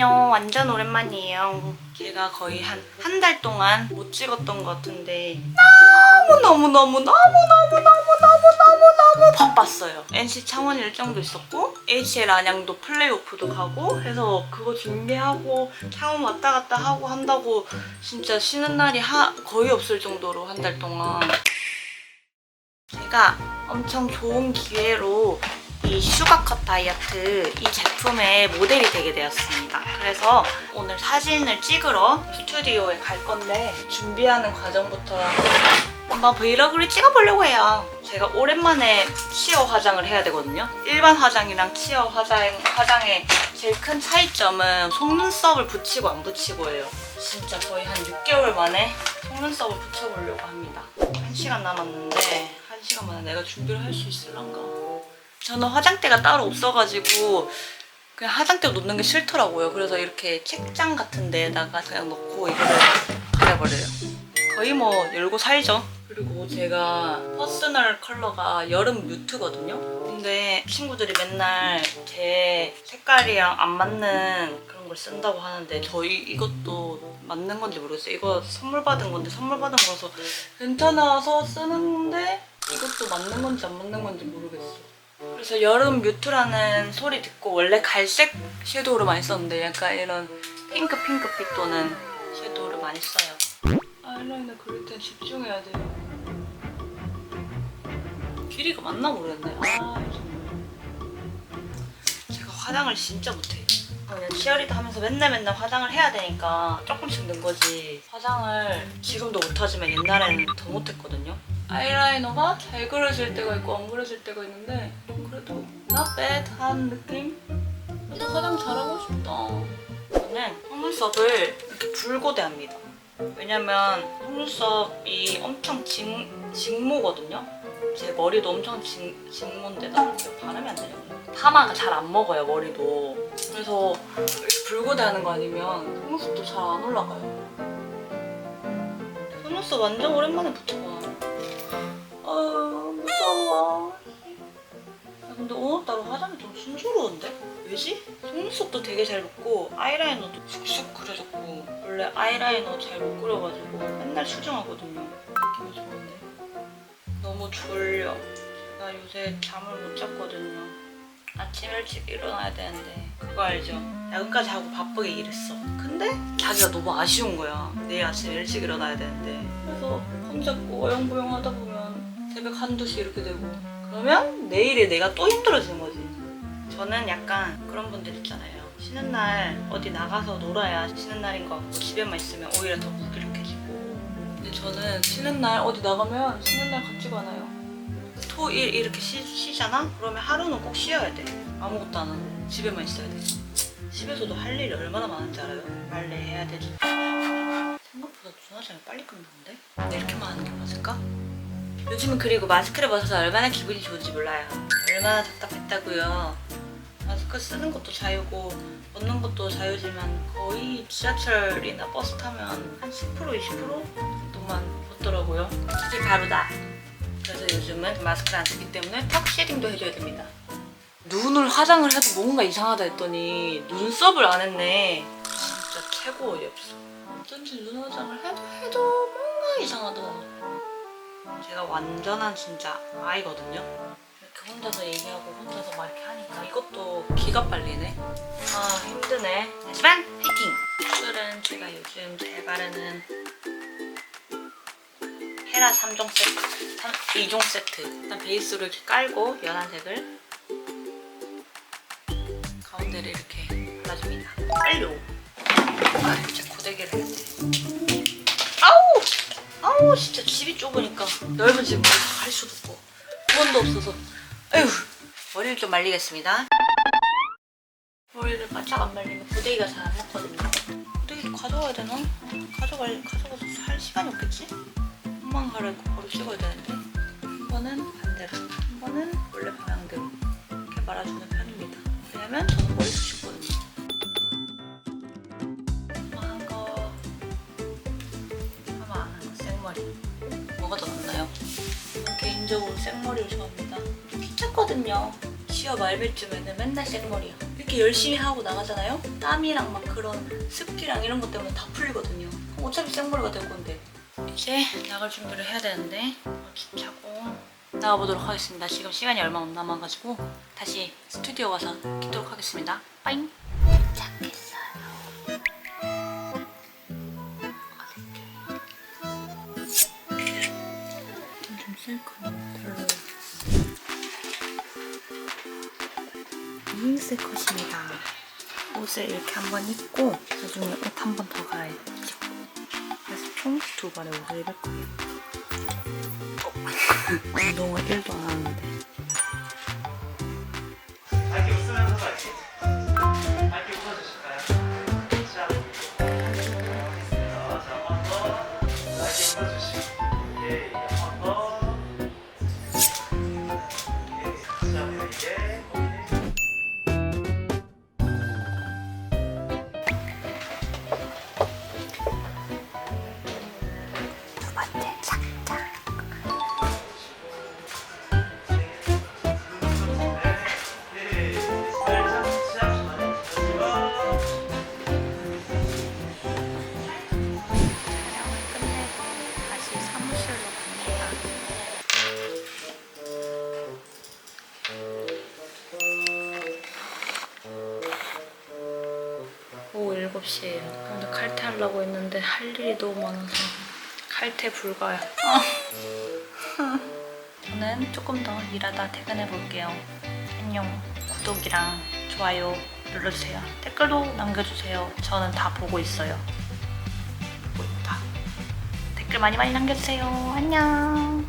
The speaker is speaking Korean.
안녕. 완전 오랜만이에요 제가 거의 한 한 달 동안 못 찍었던 것 같은데 너무 너무 너무 너무 너무 너무 너무 너무 바빴어요 NC 창원 일정도 있었고 HL 안양도 플레이오프도 가고 해서 그거 준비하고 창원 왔다 갔다 하고 한다고 진짜 쉬는 날이 하, 거의 없을 정도로 한 달 동안 제가 엄청 좋은 기회로 이 슈가컷 다이어트 이 제품의 모델이 되게 되었습니다. 그래서 오늘 사진을 찍으러 스튜디오에 갈 건데 준비하는 과정부터 한번 브이로그를 찍어보려고 해요. 제가 오랜만에 치어 화장을 해야 되거든요. 일반 화장이랑 치어 화장, 화장의 제일 큰 차이점은 속눈썹을 붙이고 안 붙이고예요. 진짜 거의 한 6개월 만에 속눈썹을 붙여보려고 합니다. 1시간 남았는데 1시간 만에 내가 준비를 할 수 있을란가? 저는 화장대가 따로 없어가지고 그냥 화장대 놓는 게 싫더라고요. 그래서 이렇게 책장 같은 데에다가 그냥 넣고 이거를 가려버려요. 거의 뭐 열고 살죠. 그리고 제가 퍼스널 컬러가 여름 뮤트거든요. 근데 친구들이 맨날 제 색깔이랑 안 맞는 그런 걸 쓴다고 하는데 저희 이것도 맞는 건지 모르겠어요. 이거 선물 받은 건데 선물 받은 거라서 괜찮아서 쓰는데 이것도 맞는 건지 안 맞는 건지 모르겠어. 그래서 여름 뮤트라는 소리 듣고 원래 갈색 섀도우를 많이 썼는데 약간 이런 핑크 핑크빛 도는 섀도우를 많이 써요. 아이라이너 그릴 땐 집중해야 돼요. 길이가 맞나 모르겠네. 아. 제가 화장을 진짜 못해요. 그냥 치어리더 하면서 맨날 맨날 화장을 해야 되니까 조금씩 는 거지. 화장을 지금도 못하지만 옛날에는 더 못했거든요. 아이라이너가 잘 그려질 때가 있고 안 그려질 때가 있는데 그래도 not bad 한 느낌? 그래도 화장 잘하고 싶다. 저는 속눈썹을 이렇게 불고 대 합니다. 왜냐면 속눈썹이 엄청 직, 직모거든요. 제 머리도 엄청 직, 직모인데다 바르면 안 되냐고요. 파마가 잘 안 먹어요 머리도. 그래서 이렇게 불고 대 하는 거 아니면 속눈썹도 잘 안 올라가요. 속눈썹 완전 오랜만에 붙여봐. 아 무서워. 순조로운데? 왜지? 속눈썹도 되게 잘 붙고 아이라이너도 쑥쑥 그려졌고 원래 아이라이너 잘 못 그려가지고 맨날 수정하거든요. 느낌이 좋은데? 너무 졸려. 제가 요새 잠을 못 잤거든요. 아침 일찍 일어나야 되는데 그거 알죠? 야근까지 하고 바쁘게 일했어. 근데 자기가 너무 아쉬운 거야. 내일 아침 일찍 일어나야 되는데. 그래서 손잡고 어영부영 하다 보면 새벽 한두 시 이렇게 되고 그러면 내일에 내가 또 힘들어지는 거지. 저는 약간 그런 분들 있잖아요. 쉬는 날 어디 나가서 놀아야 쉬는 날인 것 같고 집에만 있으면 오히려 더 무기력해지고. 근데 저는 쉬는 날 어디 나가면 쉬는 날 같지가 않아요. 토, 일 이렇게 쉬, 쉬잖아? 그러면 하루는 꼭 쉬어야 돼. 아무것도 안 하고 집에만 있어야 돼. 집에서도 할 일이 얼마나 많은지 알아요? 빨래 해야 되지. 생각보다 눈화장이 빨리 끝나는데? 근데 이렇게만 하는 게 맞을까? 요즘은 그리고 마스크를 벗어서 얼마나 기분이 좋은지 몰라요. 얼마나 답답했다고요. 마스크 쓰는 것도 자유고 벗는 것도 자유지만 거의 지하철이나 버스 타면 한 10% 20% 정도만 벗더라고요. 그게 바로 나. 그래서 요즘은 마스크를 안 쓰기 때문에 턱 쉐딩도 해줘야 됩니다. 눈을 화장을 해도 뭔가 이상하다 했더니 눈썹을 안 했네. 진짜 최고 어이없어. 어쩐지 눈 화장을 해도 해도 뭔가 이상하더라. 제가 완전한 진짜 아이거든요. 이렇게 혼자서 얘기하고 혼자서 막 이렇게 하니까 이것도 기가 빨리네. 아 힘드네. 하지만 화이팅! 술은 제가 요즘 잘 바르는 헤라 3종 세트, 3, 2종 세트. 일단 베이스로 이렇게 깔고 연한 색을 가운데를 이렇게 발라줍니다. 빨려. 아, 진짜 고데기를 해야 돼. 아우, 진짜 집이 좁으니까 넓은 집은 갈 수도 없고 돈도 없어서. 에휴, 머리를 좀 말리겠습니다. 머리를 바짝 안 말리면 고데기가 잘안 먹거든요. 고데기 가져와야 되나? 가져갈, 가져가서 할 시간이 없겠지? 한번 갈아입고 바로 찍어야 되는데 한 번은 반대로 한 번은 원래 방향대로 이렇게 말아주는 편입니다 왜냐면 저는 10월 말밀쯤에는 맨날 생머리야. 이렇게 열심히 하고 나가잖아요? 땀이랑 막 그런 습기랑 이런 것 때문에 다 풀리거든요. 어차피 생머리가 될 건데. 이제 나갈 준비를 해야 되는데 얼핏 자고 나가보도록 하겠습니다. 지금 시간이 얼마 못 남아가지고 다시 스튜디오 와서 키도록 하겠습니다. 빠잉! 도착했어요. 좀 셀카로 별로예 윙스 컷입니다. 옷을 이렇게 한 번 입고 나중에 옷 한 번 더 갈아입고 그래서 총두 벌의 옷을 입을 거예요. 어. 운동을 1도 안 하는데 9시에요. 오늘 칼퇴하려고 했는데 할 일이 너무 많아서 칼퇴 불가야. 저는 조금 더 일하다 퇴근해 볼게요. 안녕. 구독이랑 좋아요 눌러주세요. 댓글도 남겨주세요. 저는 다 보고 있어요. 보고 다. 댓글 많이 많이 남겨주세요. 안녕.